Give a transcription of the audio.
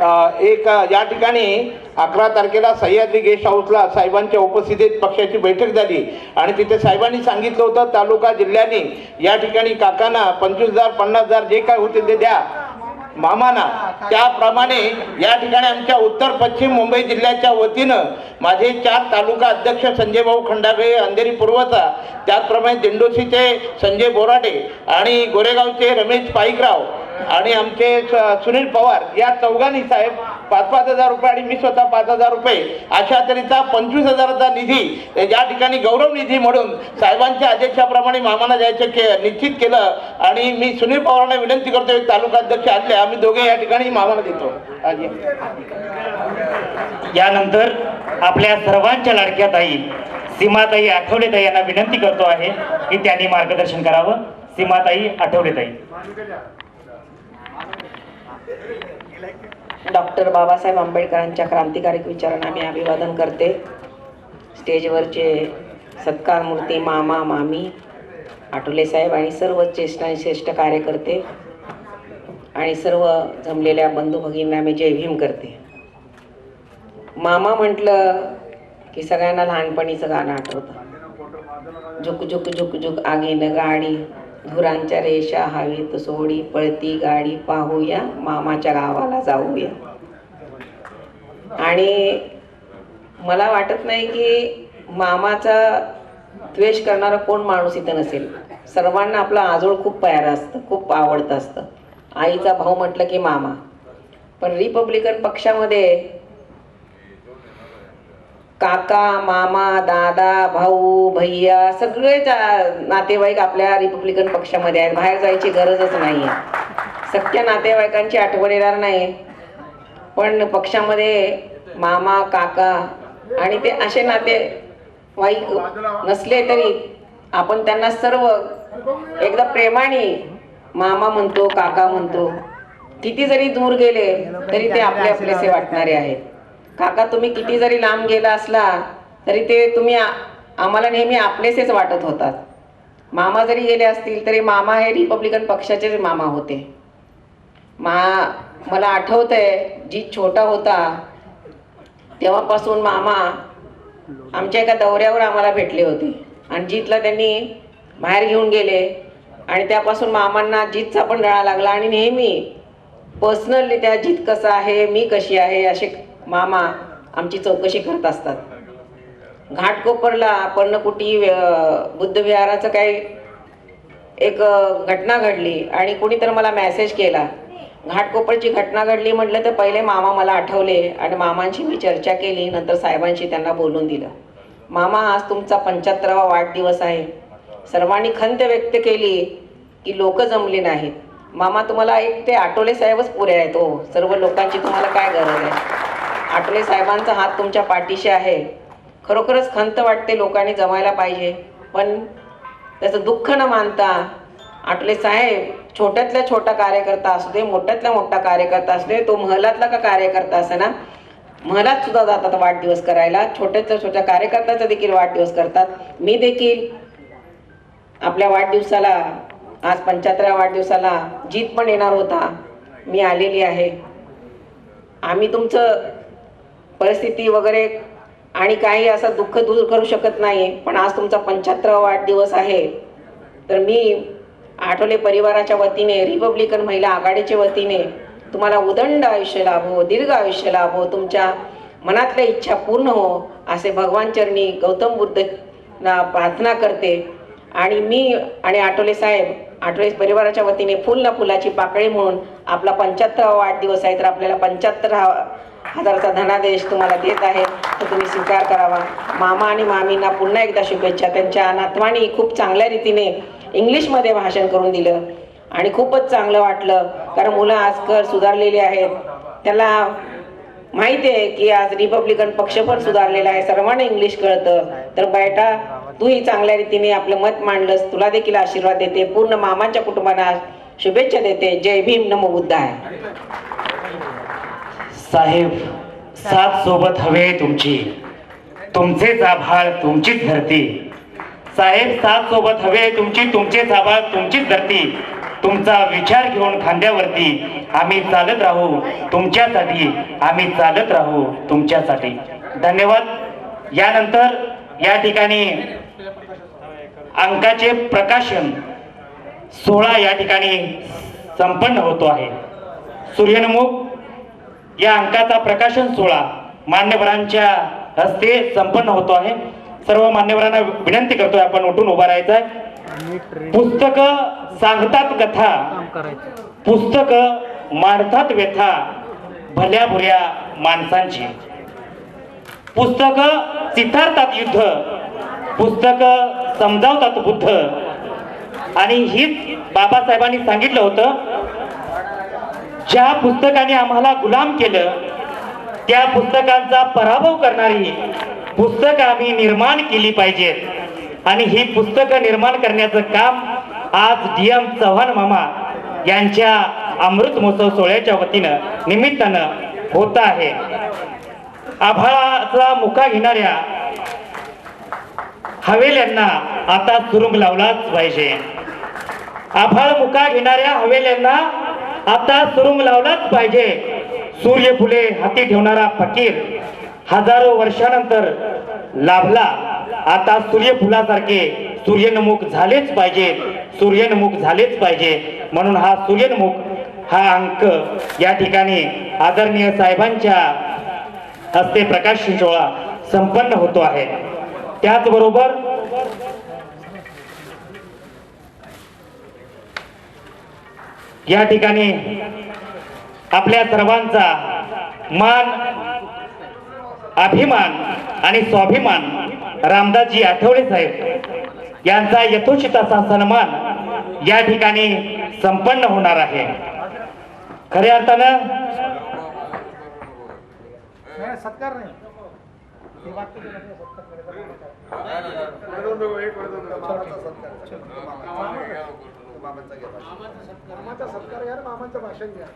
एक या ठिकाणी अकरा तारखेला सह्याद्री गेस्ट हाऊसला साहेबांच्या उपस्थितीत पक्षाची बैठक झाली. आणि तिथे साहेबांनी सांगितलं होतं तालुका जिल्ह्याने या ठिकाणी काकांना पंचवीस हजार पन्नास हजार जे काय होते ते द्या. मामाना. त्याप्रमाणे या ठिकाणी आमच्या उत्तर पश्चिम मुंबई जिल्ह्याच्या वतीनं माझे चार तालुका अध्यक्ष संजय भाऊ खंडागळे अंधेरी पूर्वचा त्याचप्रमाणे दिंडोशीचे संजय बोराटे आणि गोरेगावचे रमेश पाईकराव आणि आमचे सुनील पवार या चौघांनी साहेब पाच पाच हजार रुपये आणि मी स्वतः पाच हजार रुपये अशा तऱ्हेचा पंचवीस हजाराचा निधी या ठिकाणी गौरव निधी म्हणून साहेबांच्या आदेशाप्रमाणे मामाला जायचं के निश्चित केलं. आणि मी सुनील पवारांना विनंती करतो एक तालुका अध्यक्ष आणले आम्ही दोघे या ठिकाणी मामाला देतो. यानंतर आपल्या सर्वांच्या लाडक्या ताई सीमाताई आठवले ताई यांना विनंती करतो आहे की त्यांनी मार्गदर्शन करावं. सीमाताई आठवले ताई. डॉक्टर बाबासाहेब आंबेडकरांच्या क्रांतिकारक विचारांना मी अभिवादन करते. स्टेजवरचे सत्कार मूर्ती मामा मामी आठवले साहेब आणि सर्व ज्येष्ठ आणि श्रेष्ठ कार्यकर्ते आणि सर्व जमलेल्या बंधू भगिनींना मी जय भीम करते. मामा म्हटलं की सगळ्यांना लहानपणीचं गाणं आठवतं. झुक झुक झुक झुक आगीन गाडी धुरांच्या रेषा हवेत सोडी पळती गाडी पाहूया. मामाच्या गावाला जाऊया. आणि मला वाटत नाही की मामाचा द्वेष करणारा कोण माणूस इथं नसेल. सर्वांना आपलं आजोळ खूप प्यारं असतं खूप आवडतं असतं. आईचा भाऊ म्हटलं की मामा. पण रिपब्लिकन पक्षामध्ये काका मामा दादा भाऊ भैया सगळेच नातेवाईक आपल्या रिपब्लिकन पक्षामध्ये आहेत. बाहेर जायची गरजच नाही आहे सख्या नातेवाईकांची आठवण येणार नाही पण पक्षामध्ये मामा काका आणि ते असे नातेवाईक नसले तरी आपण त्यांना सर्व एकदा प्रेमाने मामा म्हणतो काका म्हणतो. किती जरी दूर गेले तरी ते आपले आपलेसे वाटणारे आहेत. काका तुम्ही किती जरी लांब गेला असला तरी ते तुम्ही आम्हाला नेहमी आपलेसेच वाटत होतात. मामा जरी गेले असतील तरी मामा हे रिपब्लिकन पक्षाचेच मामा होते. मा मला आठवत आहे जी छोटा होता तेव्हापासून मामा आमच्या एका दौऱ्यावर आम्हाला भेटले होते. आणि जीतला त्यांनी बाहेर घेऊन गेले आणि त्यापासून मामांना जीतचा पण रळा लागला आणि नेहमी पर्सनली त्या जीत कसा आहे मी कशी आहे असे मामा आमची चौकशी करत असतात. घाटकोपरला पर्णकुटी बुद्धविहाराचं काही एक घटना घडली आणि कुणी तर मला मेसेज केला. घाटकोपरची घटना घडली म्हटलं तर पहिले मामा मला आठवले आणि मामांशी मी चर्चा केली नंतर साहेबांशी त्यांना बोलून दिलं. मामा आज तुमचा पंच्याहत्तरावा वाढदिवस आहे. सर्वांनी खंत व्यक्त केली की लोक जमली नाहीत. मामा तुम्हाला एक ते आठवले साहेबच पुरे आहेत हो. सर्व लोकांची तुम्हाला काय गरज आहे? आठवले साहेबांचा हात तुमच्या पाठीशी आहे. खरोखरच खंत वाटते लोकांनी जमायला पाहिजे. पण त्याचं दुःख न मानता आटले साहेब छोट्यातल्या छोटा कार्यकर्ता असू दे मोठ्यातला मोठा कार्यकर्ता असू दे तो महलातला का कार्यकर्ता असे ना? महलात सुद्धा जातात वाढदिवस करायला. छोट्यातल्या छोट्या कार्यकर्त्याचा देखील वाढदिवस करतात. मी देखील आपल्या वाढदिवसाला आज पंच्याहत्तराव्या वाढदिवसाला जीत पण येणार होता. मी आलेली आहे. आम्ही तुमचं परिस्थिती वगैरे आणि काही असं दुःख दूर करू शकत नाही पण आज तुमचा पंच्याहत्तरावा वाढदिवस आहे. तर मी आठवले परिवाराच्या वतीने रिपब्लिकन महिला आघाडीच्या वतीने तुम्हाला उदंड आयुष्य लाभो दीर्घ आयुष्य लाभो तुमच्या मनातल्या इच्छा पूर्ण हो असे भगवान चरणी गौतम बुद्धना प्रार्थना करते. आणि मी आणि आठवले साहेब आठवले परिवाराच्या वतीने फुल ना फुलाची पाकळी म्हणून आपला पंच्याहत्तरावा वाढदिवस आहे. तर आपल्याला पंच्याहत्तर हा हजारचा धनादेश तुम्हाला देत आहे तर तुम्ही स्वीकार करावा. मामा आणि मामींना पुन्हा एकदा शुभेच्छा. त्यांच्या नातवानी खूप चांगल्या रीतीने इंग्लिशमध्ये भाषण करून दिलं. आणि खूपच चांगलं वाटलं. कारण मुलं आजकाल सुधारलेली आहेत. त्याला माहिती आहे की आज रिपब्लिकन पक्ष पण सुधारलेला आहे. सर्वांना इंग्लिश कळतं. तर बेटा तूही चांगल्या रीतीने आपलं मत मांडलंस. तुला देखील आशीर्वाद देते. पूर्ण मामाच्या कुटुंबाला शुभेच्छा देते. जय भीम. नमो बुद्ध आहे साहेब साथ सोबत हवे तुमची. तुमचेच आभाळ तुमचीच धरती. साहेब साथ सोबत हवे तुमची तुमचेच आभाळ तुमचीच धरती. तुमचा विचार घेऊन खांद्यावरती आम्ही चालत राहू. तुमच्यासाठी आम्ही चालत राहू तुमच्यासाठी. धन्यवाद. यानंतर या ठिकाणी अंकाचे प्रकाशन सोहळा या ठिकाणी संपन्न होतो आहे. सूर्यनमुख या अंकाचा प्रकाशन सोहळा मान्यवरांच्या हस्ते संपन्न होतो आहे. सर्व मान्यवरांना विनंती करतोय आपण उठून उभा राहायचं आहे. पुस्तक सांगतात कथा पुस्तक मांडतात व्यथा भल्या भुऱ्या माणसांची. पुस्तक चितारतात युद्ध पुस्तक समजावतात बुद्ध. आणि हीच बाबासाहेबांनी सांगितलं होतं ज्या पुस्तकाने आम्हाला गुलाम केलं त्या पुस्तकांचा पराभव करणारी पुस्तकं आम्ही निर्माण केली पाहिजेत. आणि ही पुस्तकं निर्माण करण्याचं काम आज डी एम चव्हाण मामा यांच्या अमृत महोत्सव सोहळ्याच्या वतीनं निमित्तानं होत आहे. आभाळाचा मुका घेणाऱ्या हवेल्यांना आता सुरुंग लावलाच पाहिजे. आभाळ मुका घेणाऱ्या हवेल्यांना आता सुरुंग लावलाच पाहिजे. सूर्य फुले हाती ठेवणारा फकीर हजारो वर्षानंतर लाभला. आता सूर्यफुलासारखे सूर्यनमुख झालेच पाहिजे. सूर्यनमुख झालेच पाहिजे. म्हणून हा सूर्यनमुख हा अंक या ठिकाणी आदरणीय साहेबांच्या हस्ते प्रकाश सोहळा संपन्न होतो आहे. त्याचबरोबर या ठिकाणी आपल्या सर्वांचा मान अभिमान आणि स्वाभिमान रामदासजी आठवले साहेब. यांचा यथोचित असा सन्मान या ठिकाणी संपन्न होणार आहे. खऱ्या अर्थानं सत्कार मामांचा हे वाक्य सत्कार मामाचा सत्कार घ्या मामांचं मामाचं भाषण घ्या.